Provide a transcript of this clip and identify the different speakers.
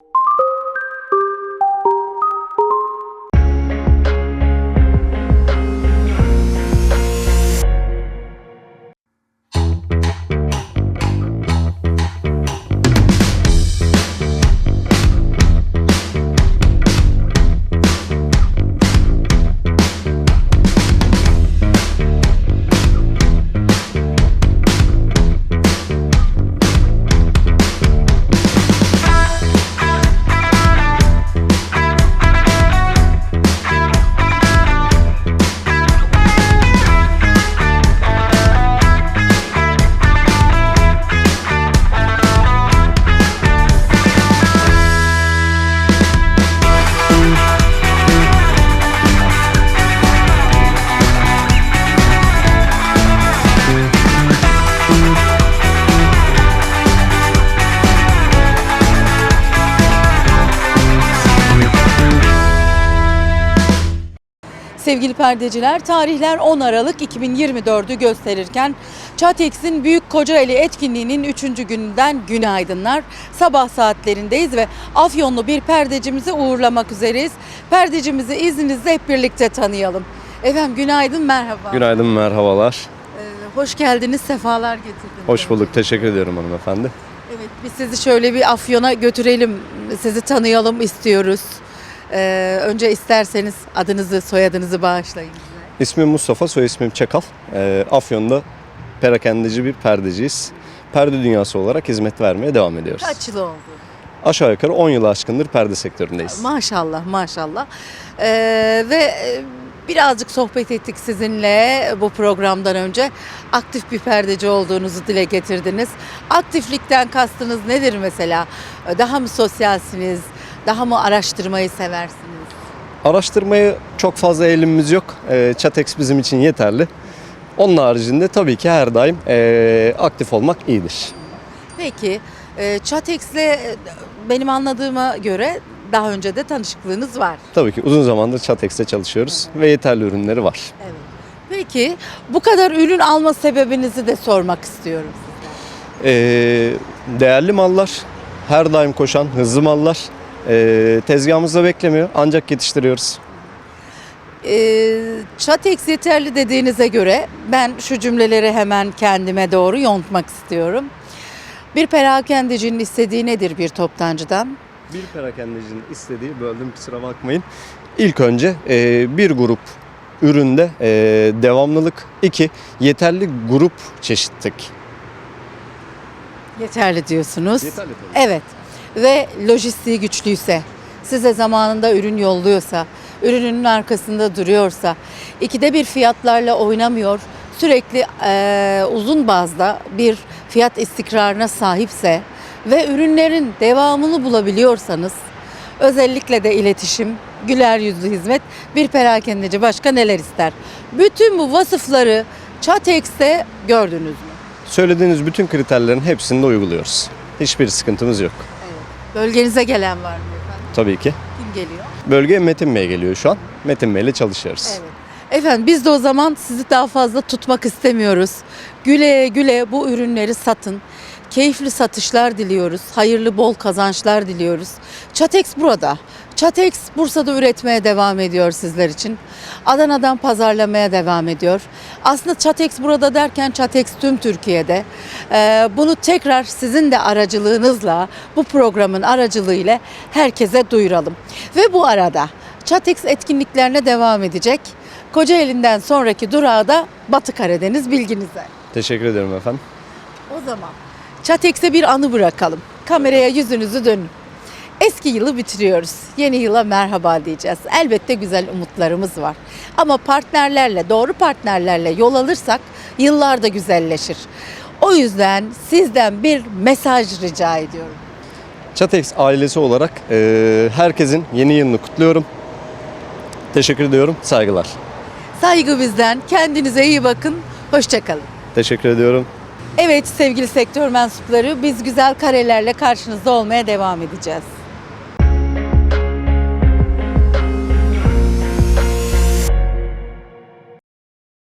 Speaker 1: you Sevgili perdeciler, tarihler 10 Aralık 2024'ü gösterirken Çatex'in Büyük Kocaeli etkinliğinin 3. gününden günaydınlar. Sabah saatlerindeyiz ve Afyonlu bir perdecimizi uğurlamak üzereyiz. Perdecimizi izninizle hep birlikte tanıyalım. Efendim günaydın, merhaba.
Speaker 2: Günaydın, merhabalar.
Speaker 1: Ee, hoş geldiniz, sefalar getirdiniz.
Speaker 2: Hoş bulduk, teşekkür ediyorum hanımefendi.
Speaker 1: Evet, biz sizi şöyle bir Afyon'a götürelim, sizi tanıyalım istiyoruz. Ee, önce isterseniz adınızı, soyadınızı bağışlayın.
Speaker 2: İsmim Mustafa, soy ismim Çakal. Ee, Afyon'da perakendeci bir perdeciyiz. Perde dünyası olarak hizmet vermeye devam ediyoruz.
Speaker 1: Kaç yıl oldu?
Speaker 2: Aşağı yukarı 10 yıl aşkındır perde sektöründeyiz.
Speaker 1: Maşallah maşallah. Ee, ve e, birazcık sohbet ettik sizinle bu programdan önce. Aktif bir perdeci olduğunuzu dile getirdiniz. Aktiflikten kastınız nedir mesela? Daha mı sosyalsiniz? Daha mı araştırmayı seversiniz?
Speaker 2: Araştırmaya çok fazla eğilimimiz yok. Ee, Chatex bizim için yeterli. Onun haricinde tabii ki her daim ee, aktif olmak iyidir.
Speaker 1: Peki e, Chatex'le e, benim anladığıma göre daha önce de tanışıklığınız var.
Speaker 2: Tabii ki uzun zamandır Chatex'te çalışıyoruz ve yeterli ürünleri var.
Speaker 1: Evet. Peki bu kadar ürün alma sebebinizi de sormak istiyorum.
Speaker 2: Ee, değerli mallar, her daim koşan hızlı mallar ee, tezgahımızda beklemiyor ancak yetiştiriyoruz.
Speaker 1: Ee, Chatex yeterli dediğinize göre ben şu cümleleri hemen kendime doğru yontmak istiyorum. Bir perakendecinin istediği nedir bir toptancıdan?
Speaker 2: Bir perakendecinin istediği, böldüm kusura bakmayın. İlk önce ee, bir grup üründe ee, devamlılık, iki yeterli grup çeşitlik.
Speaker 1: Yeterli diyorsunuz.
Speaker 2: Yeterli tabii.
Speaker 1: Evet ve lojistiği güçlüyse, size zamanında ürün yolluyorsa, ürünün arkasında duruyorsa, ikide bir fiyatlarla oynamıyor, sürekli eee, uzun bazda bir fiyat istikrarına sahipse ve ürünlerin devamını bulabiliyorsanız, özellikle de iletişim, güler yüzlü hizmet bir perakendeci başka neler ister? Bütün bu vasıfları Chatex'te gördünüz mü?
Speaker 2: Söylediğiniz bütün kriterlerin hepsini de uyguluyoruz. Hiçbir sıkıntımız yok.
Speaker 1: Bölgenize gelen var mı efendim?
Speaker 2: Tabii ki.
Speaker 1: Kim geliyor?
Speaker 2: Bölge Metin Bey geliyor şu an. Metin Bey ile çalışıyoruz.
Speaker 1: Evet. Efendim biz de o zaman sizi daha fazla tutmak istemiyoruz. Güle güle bu ürünleri satın. Keyifli satışlar diliyoruz. Hayırlı bol kazançlar diliyoruz. Çatex burada. Çatex Bursa'da üretmeye devam ediyor sizler için. Adana'dan pazarlamaya devam ediyor. Aslında Çatex burada derken Çatex tüm Türkiye'de. Ee, bunu tekrar sizin de aracılığınızla, bu programın aracılığıyla herkese duyuralım. Ve bu arada Çatex etkinliklerine devam edecek. Kocaeli'nden sonraki durağı da Batı Karadeniz bilginize.
Speaker 2: Teşekkür ederim efendim.
Speaker 1: O zaman Çatex'e bir anı bırakalım. Kameraya yüzünüzü dönün. Eski yılı bitiriyoruz. Yeni yıla merhaba diyeceğiz. Elbette güzel umutlarımız var. Ama partnerlerle, doğru partnerlerle yol alırsak yıllar da güzelleşir. O yüzden sizden bir mesaj rica ediyorum.
Speaker 2: Chatex ailesi olarak eee, herkesin yeni yılını kutluyorum. Teşekkür ediyorum. Saygılar.
Speaker 1: Saygı bizden. Kendinize iyi bakın. Hoşçakalın.
Speaker 2: Teşekkür ediyorum.
Speaker 1: Evet sevgili sektör mensupları biz güzel karelerle karşınızda olmaya devam edeceğiz.